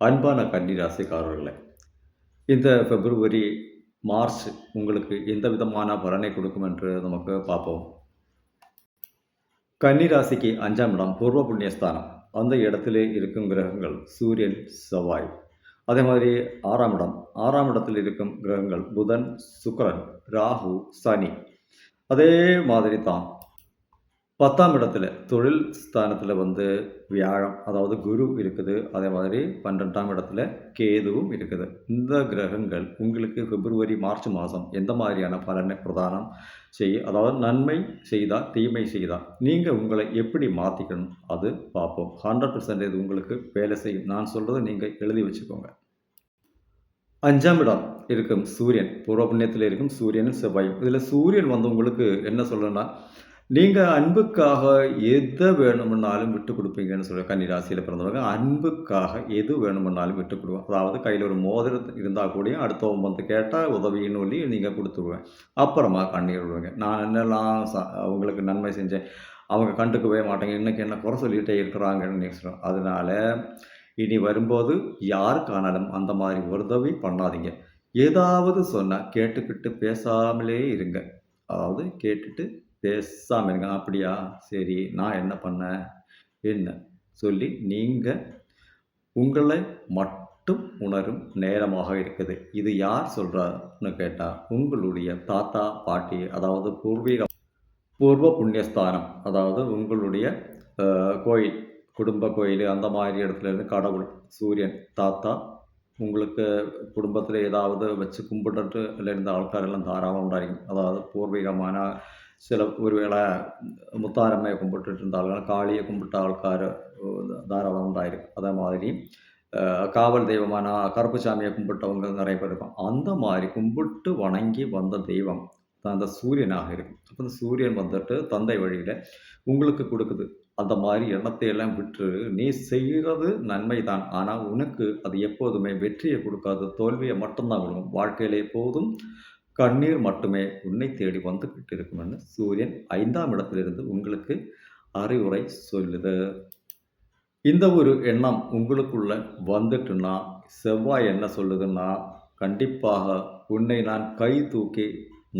அன்பான கன்னி ராசிக்காரர்களே இந்த பிப்ரவரி மார்ச் உங்களுக்கு எந்த விதமான பலனை கொடுக்கும் என்று நமக்கு பார்ப்போம். கன்னி ராசிக்கு அஞ்சாம் இடம் பூர்வ புண்ணியஸ்தானம். அந்த இடத்திலே இருக்கும் கிரகங்கள் சூரியன் செவ்வாய். அதே மாதிரி ஆறாம் இடம். ஆறாம் இடத்தில் இருக்கும் கிரகங்கள் புதன் சுக்கரன் ராகு சனி. அதே மாதிரி தான். பத்தாம் இடத்துல தொழில் ஸ்தானத்தில் வந்து வியாழம் அதாவது குரு இருக்குது. அதே மாதிரி பன்னெண்டாம் இடத்துல கேதுவும் இருக்குது. இந்த கிரகங்கள் உங்களுக்கு பிப்ரவரி மார்ச் மாதம் எந்த மாதிரியான பலனை பிரதானம் செய்ய அதாவது நன்மை செய்தால் தீமை செய்தால் நீங்கள் உங்களை எப்படி மாற்றிக்கணும் அது பார்ப்போம். ஹண்ட்ரட் பர்சன்டேஜ் உங்களுக்கு வேலை செய்யும். நான் சொல்கிறத நீங்கள் எழுதி வச்சுக்கோங்க. அஞ்சாம் இடம் இருக்கும் சூரியன். பூர்வ புண்ணியத்தில் இருக்கும் சூரியனும் செவ்வாயும். இதில் சூரியன் வந்து உங்களுக்கு என்ன சொல்லணும்னா நீங்கள் அன்புக்காக எதை வேணுமுன்னாலும் விட்டு கொடுப்பீங்கன்னு சொல்ல கன்னிராசியில் பிறந்தவங்க அன்புக்காக எது வேணுமுன்னாலும் விட்டு கொடுவோம் அதாவது கையில் ஒரு மோதிரம் இருந்தால் கூட அடுத்தவங்க வந்து கேட்டால் உதவின்னு சொல்லி நீங்கள் கொடுத்துருவேன் அப்புறமா கண்ணீர் விடுவேங்க நான் என்னெல்லாம் ச அவங்களுக்கு நன்மை செஞ்சேன் அவங்க கண்டுக்கவே மாட்டேங்க. இன்றைக்கி என்ன குறை சொல்லிகிட்டே இருக்கிறாங்கன்னு நினைக்கிறோம் அதனால் இனி வரும்போது யாருக்கானாலும் அந்த மாதிரி உதவி பண்ணாதீங்க. ஏதாவது சொன்னால் கேட்டுக்கிட்டு பேசாமலே இருங்க. அதாவது கேட்டுட்டு பேசாமல் அப்படியா? சரி நான் என்ன பண்ணேன்? என்ன? சொல்லி நீங்கள் உங்களை மட்டும் உணரும் நேரமாக இருக்குது. இது யார் சொல்கிறாருன்னு கேட்டால் உங்களுடைய தாத்தா பாட்டி அதாவது பூர்வீக பூர்வ புண்ணியஸ்தானம் அதாவது உங்களுடைய கோயில் குடும்ப கோயில் அந்த மாதிரி இடத்துலேருந்து கடவுள் சூரியன் தாத்தா உங்களுக்கு குடும்பத்தில் ஏதாவது வச்சு கும்பிட்டுட்டு இருந்த ஆள்காரெல்லாம் தாராளம் உண்டாயிருக்கும் அதாவது பூர்வீகமான சில ஒருவேளை முத்தாரம்மையை கும்பிட்டுட்டு இருந்த ஆள்கள் காளியை கும்பிட்ட ஆள்கார் தாராளம் உண்டாயிருக்கும் அதே மாதிரி காவல் தெய்வமான கருப்புசாமியை கும்பிட்டவங்க நிறைய பேர் இருக்கும் அந்த மாதிரி கும்பிட்டு வணங்கி வந்த தெய்வம் அந்த சூரியனாக இருக்கும் அப்போ அந்த சூரியன் வந்துட்டு தந்தை வழியில் உங்களுக்கு கொடுக்குது. அந்த மாதிரி எண்ணத்தை எல்லாம் விட்டு நீ செய்கிறது நன்மை தான் ஆனால் உனக்கு அது எப்போதுமே வெற்றியை கொடுக்காது. தோல்வியை மட்டும்தான் கொடுக்கும். வாழ்க்கையில் எப்போதும் கண்ணீர் மட்டுமே உன்னை தேடி வந்துக்கிட்டு இருக்கும்னு சூரியன் ஐந்தாம் இடத்திலிருந்து உங்களுக்கு அறிவுரை சொல்லுது. இந்த ஒரு எண்ணம் உங்களுக்குள்ள வந்துட்டுன்னா செவ்வாய் என்ன சொல்லுதுன்னா கண்டிப்பாக உன்னை நான் கை தூக்கி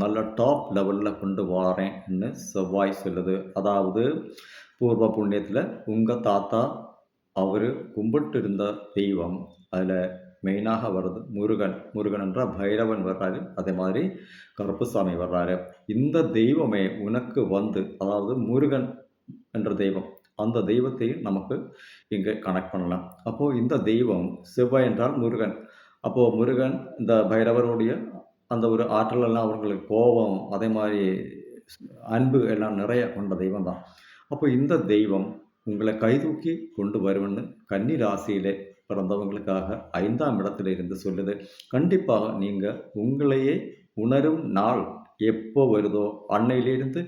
நல்ல டாப் லெவலில் கொண்டு வாரேன்னு செவ்வாய் சொல்லுது. அதாவது பூர்வ புண்ணியத்தில் உங்கள் தாத்தா அவர் கும்பிட்டு இருந்த தெய்வம் அதில் மெயினாக வருது முருகன். முருகன் என்றால் பைரவன் வர்றாரு. அதே மாதிரி கருப்புசாமி வர்றாரு. இந்த தெய்வமே உனக்கு வந்து அதாவது முருகன் என்ற தெய்வம் அந்த தெய்வத்தையும் நமக்கு இங்கே கனெக்ட் பண்ணலாம். அப்போது இந்த தெய்வம் செவ்வாய் என்றால் முருகன். அப்போது முருகன் இந்த பைரவருடைய அந்த ஒரு ஆற்றலெல்லாம் அவர்களுக்கு கோபம் அதே மாதிரி அன்பு எல்லாம் நிறைய கொண்ட தெய்வம் தான். அப்போ இந்த தெய்வம் உங்களை கைதூக்கி கொண்டு வருவன்னு கன்னி ராசியிலே பிறந்தவங்களுக்காக ஐந்தாம் இடத்துல இருந்து சொல்லுது கண்டிப்பாக நீங்கள் உங்களையே உணரும் நாள் எப்போ வருதோ அன்னையிலிருந்து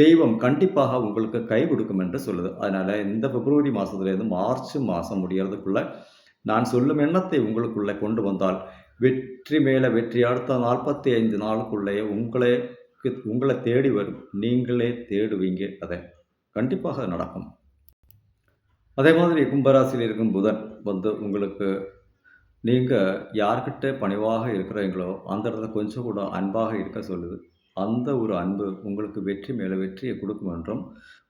தெய்வம் கண்டிப்பாக உங்களுக்கு கை கொடுக்கும் என்று சொல்லுது. அதனால் இந்த பிப்ரவரி மாதத்துலேருந்து மார்ச் மாதம் முடிகிறதுக்குள்ளே நான் சொல்லும் எண்ணத்தை உங்களுக்குள்ளே கொண்டு வந்தால் வெற்றி மேலே வெற்றி அடுத்த நாற்பத்தி ஐந்து நாளுக்குள்ளேயே உங்களே உங்களை தேடி வரும் நீங்களே தேடுவீங்க. அதை கண்டிப்பாக நடக்கும். அதே மாதிரி கும்பராசியில் இருக்கும் புதன் வந்து உங்களுக்கு நீங்கள் யார்கிட்ட பணிவாக இருக்கிறீங்களோ அந்த இடத்துல கொஞ்சம் கூட அன்பாக இருக்க சொல்லுது. அந்த ஒரு அன்பு உங்களுக்கு வெற்றி மேலே வெற்றியை கொடுக்கும் என்றும்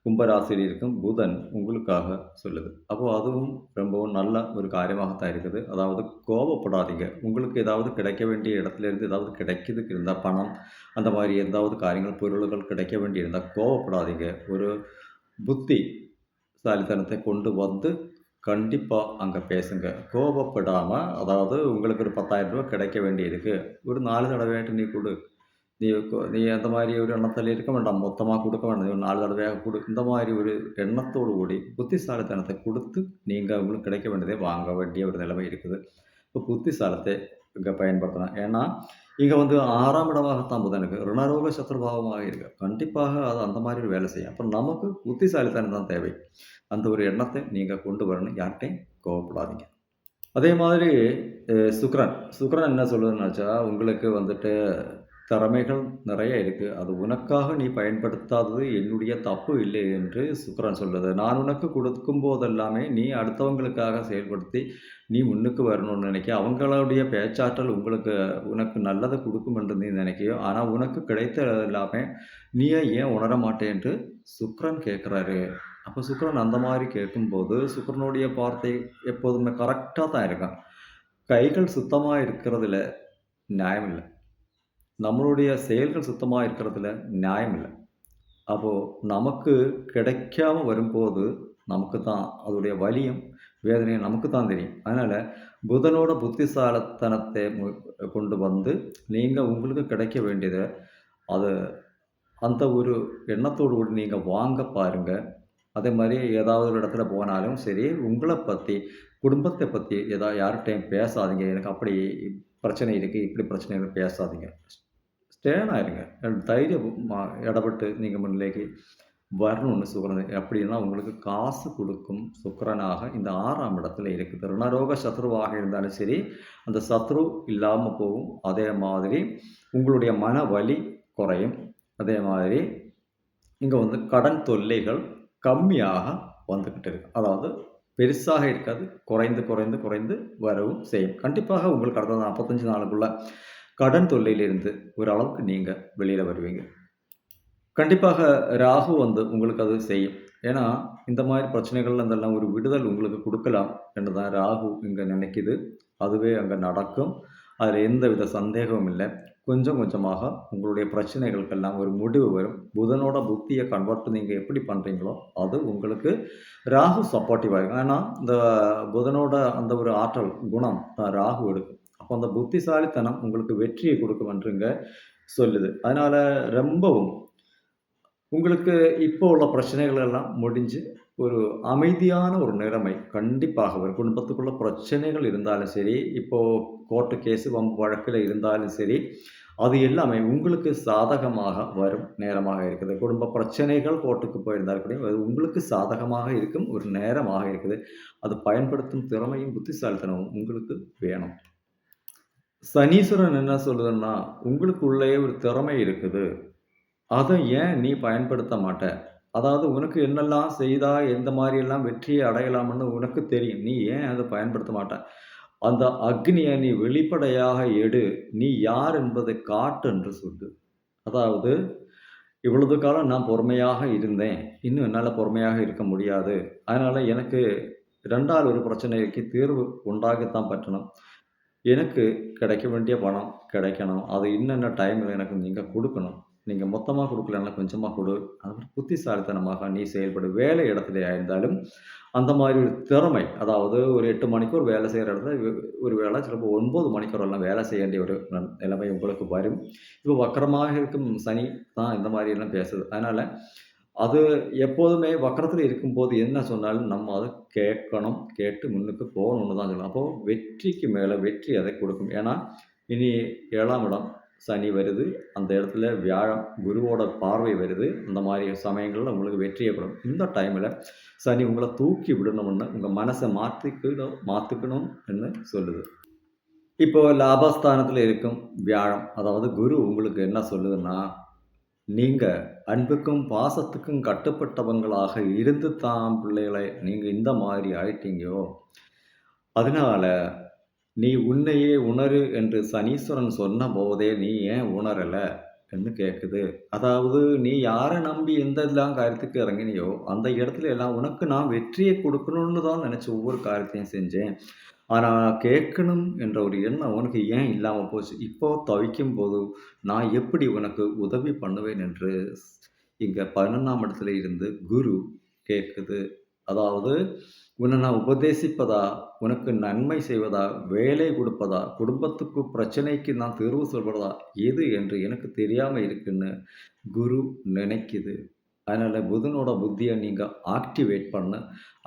கும்பராசியில் இருக்கும் புதன் உங்களுக்காக சொல்லுது. அப்போது அதுவும் ரொம்பவும் நல்ல ஒரு காரியமாகத்தான் இருக்குது. அதாவது கோபப்படாதீங்க. உங்களுக்கு ஏதாவது கிடைக்க வேண்டிய இடத்துலேருந்து ஏதாவது கிடைக்கிறதுக்கு இருந்தால் பணம் அந்த மாதிரி ஏதாவது காரியங்கள் பொருள்கள் கிடைக்க வேண்டிய இருந்தால் கோபப்படாதீங்க. ஒரு புத்தி சாலித்தனத்தை கொண்டு வந்து கண்டிப்பாக அங்கே பேசுங்க. கோபப்படாமல் அதாவது உங்களுக்கு ஒரு பத்தாயிரம் ரூபா கிடைக்க வேண்டியிருக்கு. ஒரு நாலு தடவையாட்டு நீ கொடு. நீ நீ அந்த மாதிரி ஒரு எண்ணத்தில் இருக்க வேண்டாம். மொத்தமாக கொடுக்க வேண்டாம். நீ ஒரு நாலு தடவையாக கொடு. இந்த மாதிரி ஒரு எண்ணத்தோடு கூடி புத்திசாலித்தனத்தை கொடுத்து நீங்கள் உங்களுக்கு கிடைக்க வேண்டியதே வாங்க வேண்டிய ஒரு நிலைமை இருக்குது. இப்போ புத்திசாலத்தை பயன்படுத்தலாம். ஏன்னா இங்கே வந்து ஆறாம் இடமாகத்தான் புதனுக்கு ருணரோக சத்ருபாவமாக இருக்கு. கண்டிப்பாக அது அந்த மாதிரி ஒரு வேலை செய்யும். அப்போ நமக்கு புத்திசாலித்தனம் தான் தேவை. அந்த ஒரு எண்ணத்தை நீங்கள் கொண்டு வரணும். யார்கிட்டையும் கோவப்படாதீங்க. அதே மாதிரி சுக்ரன் சுக்ரன் என்ன சொல்லுதுன்னு வச்சா உங்களுக்கு வந்துட்டு திறமைகள் நிறைய இருக்குது அது உனக்காக நீ பயன்படுத்தாதது என்னுடைய தப்பு இல்லை என்று சுக்கரன் சொல்லுது. நான் உனக்கு கொடுக்கும் போதெல்லாமே நீ அடுத்தவங்களுக்காக செயல்படுத்தி, நீ முன்னுக்கு வரணும்னு நினைக்க. அவங்களுடைய பேச்சாற்றல் உங்களுக்கு உனக்கு நல்லதை கொடுக்கும் என்று நீ நினைக்கியோ, ஆனால் உனக்கு கிடைத்தது எல்லாமே நீயே ஏன் உணர மாட்டேன்ட்டு என்று கேட்குறாரு அப்போ அப்ப சுக்கிரன் அந்த மாதிரி கேட்கும்போது, சுக்கரனுடைய வார்த்தை எப்போதுமே கரெக்டாக தான் இருக்கும். கைகள் சுத்தமாக இருக்கிறதுல நியாயம் இல்லை நம்மளுடைய செயல்கள் சுத்தமாக இருக்கிறதுல நியாயம் இல்லை அப்போ நமக்கு கிடைக்காம வரும்போது, நமக்கு தான் அதோடைய வலியும், வேதனையும் நமக்கு தான் தெரியும். அதனால் புதனோட புத்திசாலத்தனத்தை மு கொண்டு வந்து, நீங்கள் உங்களுக்கு கிடைக்க வேண்டியதை அது அந்த ஒரு எண்ணத்தோடு கூட நீங்கள் வாங்க பாருங்க. அதே மாதிரி ஏதாவது ஒரு இடத்துல போனாலும் சரி, உங்களை பற்றி குடும்பத்தை பற்றி ஏதா யார்கிட்டையும் பேசாதீங்க. எனக்கு அப்படி பிரச்சனை இருக்குது இப்படி பிரச்சனை பேசாதீங்க. ஸ்டேர்னா இருங்க. இடப்பட்டு நீங்க முன்னிலைக்கு வரணும்னு சுக்கிரன் அப்படின்னா உங்களுக்கு காசு கொடுக்கும் சுக்கரனாக இந்த ஆறாம் இடத்துல இருக்குது. ருணரோக சத்ருவாக இருந்தாலும் சரி, அந்த சத்ரு இல்லாமல் போகும். அதே மாதிரி உங்களுடைய மன வலி குறையும். அதே மாதிரி இங்கே வந்து கடன் தொல்லைகள் கம்மியாக வந்துக்கிட்டு இருக்கு. அதாவது பெருசாக இருக்காது. குறைந்து, குறைந்து, குறைந்து வரவும் செய்யும். கண்டிப்பாக உங்களுக்கு அடுத்த நாற்பத்தஞ்சு நாளுக்குள்ளே கடன் தொல்லையிலிருந்து ஓரளவுக்கு நீங்கள் வெளியில் வருவீங்க. கண்டிப்பாக ராகு வந்து உங்களுக்கு அது செய்யும். ஏன்னா, இந்த மாதிரி பிரச்சனைகள் இருந்தெல்லாம் ஒரு விடுதல் உங்களுக்கு கொடுக்கலாம் என்று தான் ராகு இங்கே நினைக்குது. அதுவே அங்கே நடக்கும். அதுல எந்தவித சந்தேகமும் இல்லை கொஞ்சம் கொஞ்சமாக உங்களுடைய பிரச்சனைகளுக்கெல்லாம் ஒரு முடிவு வரும். புதனோட புத்தியை கன்வெர்ட் நீங்கள் எப்படி பண்ணுறீங்களோ அது உங்களுக்கு ராகு சப்போர்ட்டிவாக இருக்கும். ஏன்னா, இந்த புதனோட அந்த ஒரு ஆற்றல், குணம் தான் ராகு எடுக்கும். அப்போ அந்த புத்திசாலித்தனம் உங்களுக்கு வெற்றியை குடுக்கும் என்று சொல்லுது. அதனால் ரொம்பவும் உங்களுக்கு இப்போ உள்ள பிரச்சனைகள் எல்லாம் முடிஞ்சு, ஒரு அமைதியான ஒரு நிலைமை கண்டிப்பாக வரும். குடும்பத்துக்குள்ள பிரச்சனைகள் இருந்தாலும் சரி, இப்போது கோர்ட்டு கேஸ், வம்பு வழக்கில் இருந்தாலும் சரி, அது எல்லாமே உங்களுக்கு சாதகமாக வரும் நேரமாக இருக்குது. குடும்ப பிரச்சனைகள் கோர்ட்டுக்கு போயிருந்தால் கூட, அது உங்களுக்கு சாதகமாக இருக்கும் ஒரு நேரமாக இருக்குது. அது பயன்படுத்தும் திறமையும், புத்திசாலித்தனமும் உங்களுக்கு வேணும். சனீஸ்வரன் என்ன சொல்லுதுன்னா, உங்களுக்குள்ளேயே ஒரு திறமை இருக்குது. அதை ஏன் நீ பயன்படுத்த மாட்ட? அதாவது உனக்கு என்னெல்லாம் செய்தா, எந்த மாதிரியெல்லாம் வெற்றியை அடையலாம்னு உனக்கு தெரியும். நீ ஏன் அதை பயன்படுத்த மாட்ட? அந்த அக்னியை நீ வெளிப்படையாக எடு. நீ யார் என்பதை காட்டு என்று சொல்லு. அதாவது, இவ்வளவு காலம் நான் பொறுமையாக இருந்தேன். இன்னும் என்னால் பொறுமையாக இருக்க முடியாது. அதனால் எனக்கு ரெண்டாவது ஒரு பிரச்சனைக்கு தீர்வு உண்டாகத்தான் பற்றணும். எனக்கு கிடைக்க வேண்டிய பணம் கிடைக்கணும். அது என்னென்ன டைமில் எனக்கு நீங்கள் கொடுக்கணும் நீங்கள் மொத்தமாக கொடுக்கலனா கொஞ்சமாக கொடு அது புத்திசாலித்தனமாக நீ செயல்படு. வேலை இடத்துலையாக இருந்தாலும், அந்த மாதிரி ஒரு திறமை, அதாவது ஒரு எட்டு மணிக்கூர் வேலை செய்கிற இடத்துல, ஒரு வேலை சிலப்போ ஒன்பது மணிக்கூரெல்லாம் வேலை செய்ய வேண்டிய ஒரு நிலைமை உங்களுக்கு வரும். இப்போ வக்கரமாக இருக்கும் சனி தான் இந்த மாதிரி எல்லாம் பேசுது. அதனால் அது எப்போதுமே வக்கரத்தில் இருக்கும்போது என்ன சொன்னாலும் நம்ம அதை கேட்கணும். கேட்டு முன்னுக்கு போகணும்னு தான் சொல்லணும். அப்போது வெற்றிக்கு மேலே வெற்றி அதை கொடுக்கும். ஏன்னா, இனி ஏழாம் இடம் சனி வருது. அந்த இடத்துல வியாழம் குருவோட பார்வை வருது. அந்த மாதிரி சமயங்களில் உங்களுக்கு வெற்றியை கொடுக்கும் இந்த டைமில் சனி உங்களை தூக்கி விடணும்னு, உங்கள் மனசை மாற்றிக்கணும் மாற்றிக்கணும் என்று சொல்லுது. இப்போ லாபஸ்தானத்தில் இருக்கும் வியாழம் அதாவது குரு உங்களுக்கு என்ன சொல்லுதுன்னா, நீங்கள் அன்புக்கும், பாசத்துக்கும் கட்டுப்பட்டவங்களாக இருந்து தான் பிள்ளைகளை நீங்கள் இந்த மாதிரி ஆயிட்டீங்கோ. அதனால, நீ உன்னையே உணரு என்று சனீஸ்வரன் சொன்ன போதே நீ ஏன் உணரல? என்று கேட்குது. அதாவது நீ யாரை நம்பி எந்தெல்லாம் காரியத்துக்கு இறங்கினியோ, அந்த இடத்துல எல்லாம் உனக்கு நான் வெற்றியை கொடுக்கணும்னு தான் நினச்சி ஒவ்வொரு காரியத்தையும் செஞ்சேன். ஆனால் கேட்கணும் என்ற ஒரு எண்ணம் உனக்கு ஏன் இல்லாமல் போச்சு? இப்போ தவிக்கும்போது, நான் எப்படி உனக்கு உதவி பண்ணுவேன் என்று இங்கே பதினொன்றாம் இடத்துல இருந்து குரு கேட்குது. அதாவது, உன்னை நான் உபதேசிப்பதா, உனக்கு நன்மை செய்வதா, வேலை கொடுப்பதா குடும்பத்துக்கு பிரச்சனைக்கு நான் தீர்வு சொல்வதா, எது என்று எனக்கு தெரியாமல் இருக்குன்னு குரு நினைக்குது. அதனால் புதனோட புத்தியை நீங்கள் ஆக்டிவேட் பண்ணு.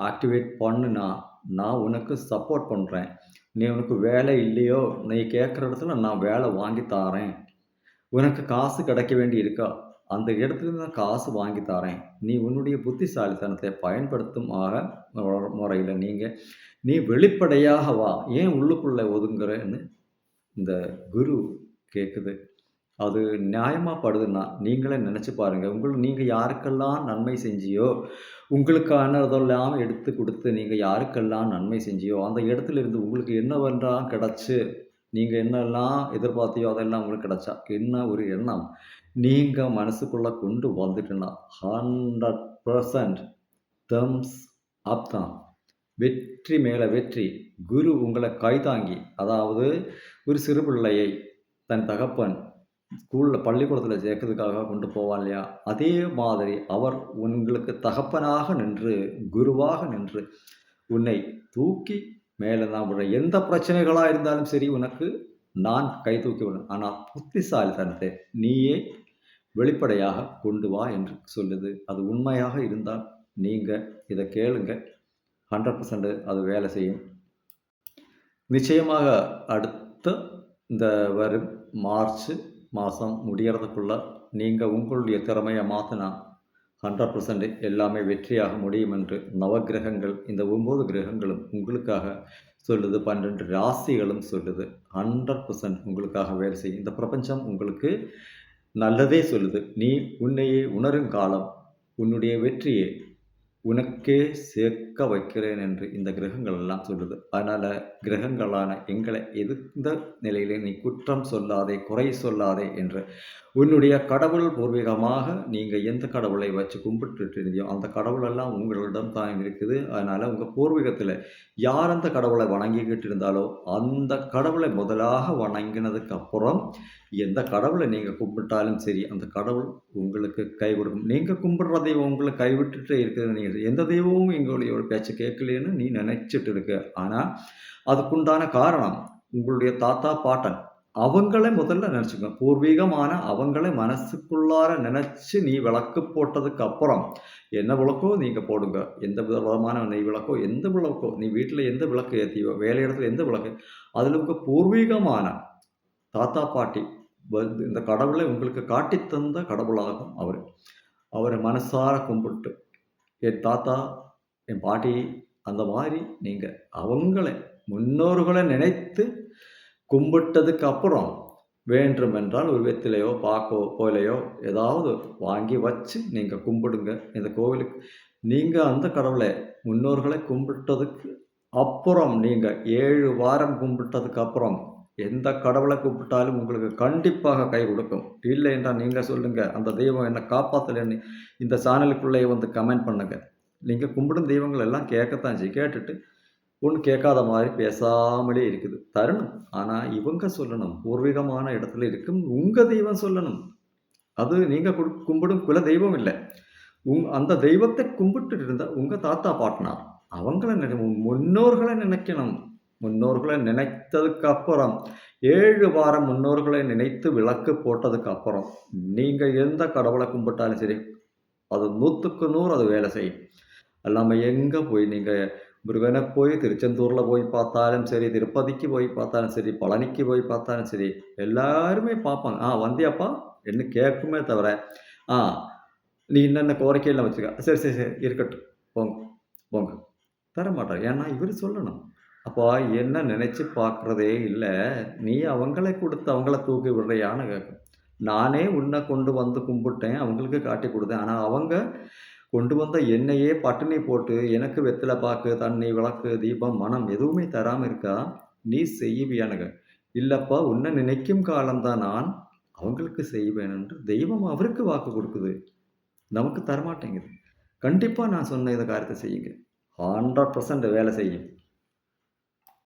ஆக்டிவேட் பண்ணுனா, நான் உனக்கு சப்போர்ட் பண்ணுறேன் நீ உனக்கு வேலை இல்லையோ, நீ கேட்குற இடத்துல நான் வேலை வாங்கி தாரேன். உனக்கு காசு கிடைக்க வேண்டி இருக்கா? அந்த இடத்துல நான் காசு வாங்கி தரேன் நீ உன்னுடைய புத்திசாலித்தனத்தை பயன்படுத்தும் ஆக முறையில் நீங்கள் நீ வெளிப்படையாக வா. ஏன் உள்ளுக்குள்ளே ஒதுங்குறன்னு இந்த குரு கேட்குது. அது நியாயமாக படுதுன்னா, நீங்களே நினச்சி பாருங்கள் உங்களுக்கு நீங்கள் யாருக்கெல்லாம் நன்மை செஞ்சியோ, உங்களுக்கானதெல்லாம் எடுத்து கொடுத்து நீங்கள் யாருக்கெல்லாம் நன்மை செஞ்சியோ, அந்த இடத்துல இருந்து உங்களுக்கு என்னவெல்லாம் கிடச்சி நீங்கள் என்னெல்லாம் எதிர்பார்த்தியோ அதெல்லாம் உங்களுக்கு கிடைச்சா, என்ன ஒரு எண்ணம் நீங்கள் மனசுக்குள்ளே கொண்டு வந்துட்டுன்னா, 100% தம்ஸ் அப் தான். வெற்றி மேலே வெற்றி. குரு உங்களை கைதாங்கி, அதாவது ஒரு சிறு பிள்ளையை தன் தகப்பன் ஸ்கூலில் பள்ளிக்கூடத்தில் சேர்க்கறதுக்காக கொண்டு போவான் இல்லையா? அதே மாதிரி அவர் உங்களுக்கு தகப்பனாக நின்று, குருவாக நின்று, உன்னை தூக்கி மேலே நான் விடுறேன். எந்த பிரச்சனைகளாக இருந்தாலும் சரி, உனக்கு நான் கை தூக்கி விடுறேன். ஆனால் புத்திசாலித்தனத்தை நீயே வெளிப்படையாக கொண்டு வா என்று சொல்லுது. அது உண்மையாக இருந்தால், நீங்கள் இதை கேளுங்க. 100% அது வேலை செய்யும். நிச்சயமாக அடுத்த இந்த வரும் மார்ச் மாதம் முடியறதுக்குள்ள, நீங்கள் உங்களுடைய திறமையை மாற்றினா ஹண்ட்ரட் பர்சன்ட் எல்லாமே வெற்றியாக முடியும் என்று நவக்கிரகங்கள், இந்த ஒம்பது கிரகங்களும் உங்களுக்காக சொல்லுது. 12 ராசிகளும் சொல்லுது. 100% உங்களுக்காக வேலை செய்யும். இந்த பிரபஞ்சம் உங்களுக்கு நல்லதே சொல்லுது. நீ உன்னையே உணரும் காலம், உன்னுடைய வெற்றியை உனக்கே சேர்க்க வைக்கிறேன் என்று இந்த கிரகங்கள் எல்லாம் சொல்லுது. அதனால் கிரகங்களான எங்களை எந்த நிலையிலே நீ குற்றம் சொல்லாதே, குறை சொல்லாதே என்று உன்னுடைய கடவுள் பூர்வீகமாக நீங்கள் எந்த கடவுளை வச்சு கும்பிட்டுட்டு இருந்தியோ, அந்த கடவுளெல்லாம் உங்களிடம் தான் இருக்குது. அதனால் உங்கள் பூர்வீகத்தில் யார் அந்த கடவுளை வணங்கிக்கிட்டு இருந்தாலோ, அந்த கடவுளை முதலாக வணங்கினதுக்கு அப்புறம், எந்த கடவுளை நீங்கள் கும்பிட்டாலும் சரி, அந்த கடவுள் உங்களுக்கு கை கொடுக்கும். நீங்க கும்பிடுற தெய்வம் உங்களை கைவிட்டுட்டே இருக்குதுன்னு நீங்கள் எந்த தெய்வமும் எங்களுடைய பேச்சு கேட்கலையேனு நீ நினைச்சிட்டு இருக்க. ஆனால் அதுக்குண்டான காரணம் உங்களுடைய தாத்தா, பாட்டன் அவங்கள முதல்ல நெனச்சுக்கங்க. பூர்வீகமான அவங்கள மனசுக்குள்ளார நினச்சி நீ விளக்கு போட்டதுக்கு அப்புறம், என்ன விளக்கோ நீங்கள் போடுங்க. எந்த விதமான நெய் விளக்கோ, எந்த விளக்கோ, நீ வீட்டில் எந்த விளக்கு ஏற்றியோ வேலை இடத்துல எந்த விளக்கு, அதில் உங்கள் பூர்வீகமான தாத்தா, பாட்டி இந்த கடவுளை உங்களுக்கு காட்டித் தந்த கடவுளாகும் அவர் அவரை மனசார கும்பிட்டு, என் தாத்தா, என் பாட்டி அந்த மாதிரி நீங்கள் அவங்கள முன்னோர்களை நினைத்து கும்பிட்டதுக்கு அப்புறம், வேண்டுமென்றால் ஒரு வெத்திலையோ, பாக்கோ, போலையோ ஏதாவது வாங்கி வச்சு நீங்கள் கும்பிடுங்க. இந்த கோவிலுக்கு நீங்கள் அந்த கடவுளை முன்னோர்களை கும்பிட்டதுக்கு அப்புறம், நீங்கள் ஏழு வாரம் கும்பிட்டதுக்கு அப்புறம், எந்த கடவுளை கும்பிட்டாலும் உங்களுக்கு கண்டிப்பாக கை கொடுக்கும். இல்லை என்றால் நீங்கள் சொல்லுங்கள் அந்த தெய்வம் என்னை காப்பாற்றலன்னு இந்த சேனலுக்குள்ளேயே வந்து கமெண்ட் பண்ணுங்கள் நீங்கள் கும்பிடும் தெய்வங்கள் எல்லாம் கேட்கத்தான் செய்யும். கேட்டுட்டு, ஒண்ணும் கேட்காத மாதிரி பேசாமலே இருக்குது. தரணும். ஆனால் இவங்க சொல்லணும். பூர்வீகமான இடத்துல இருக்கும் உங்கள் தெய்வம் சொல்லணும். அது நீங்கள் கொடு கும்பிடும் குல தெய்வம் இல்லை உங் அந்த தெய்வத்தை கும்பிட்டுட்டு இருந்தால் உங்கள் தாத்தா, பாட்டினார் அவங்கள நினை முன்னோர்களை நினைக்கணும். முன்னோர்களை நினைத்ததுக்கு அப்புறம், ஏழு வாரம் முன்னோர்களை நினைத்து விளக்கு போட்டதுக்கு அப்புறம், நீங்கள் எந்த கடவுளை கும்பிட்டாலும் சரி, அது 100க்கு 100 அது வேலை செய்யும். எல்லாமே எங்கே போய் நீங்கள் முருகனை போய் திருச்செந்தூரில் போய் பார்த்தாலும் சரி, திருப்பதிக்கு போய் பார்த்தாலும் சரி, பழனிக்கு போய் பார்த்தாலும் சரி, எல்லாருமே பார்ப்பாங்க. "ஆ வந்தியாப்பா?" என்ன கேட்குமே தவிர, "ஆ நீ என்னென்ன கோரிக்கைலாம் வச்சுக்க "சரி, சரி, சரி இருக்கட்டும். போங்க, போங்க." தரமாட்டார் ஏன்னா இவர் சொல்லணும். அப்பா என்ன நினச்சி பார்க்குறதே இல்லை நீ அவங்கள கொடுத்து அவங்கள தூக்கி விடுறியான்னு கேட்கும். நானே உன்னை கொண்டு வந்து கும்பிட்டேன். அவங்களுக்கு காட்டிக் கொடுத்தேன் ஆனால் அவங்க கொண்டு வந்த என்னையே பட்டினி போட்டு, எனக்கு வெத்தலை பாக்கு, தண்ணி, விளக்கு, தீபம், மனம் எதுவுமே தராம இருக்கா? நீ செய்வியானுங்க. இல்லப்பா உன்னை நினைக்கும் காலம்தான் நான் அவங்களுக்கு செய்வேன் என்று தெய்வம் அவருக்கு வாக்கு கொடுக்குது நமக்கு தரமாட்டேங்குது. கண்டிப்பாக நான் சொன்ன இந்த காரியத்தை செய்யுங்க. 100% வேலை செய்யும்.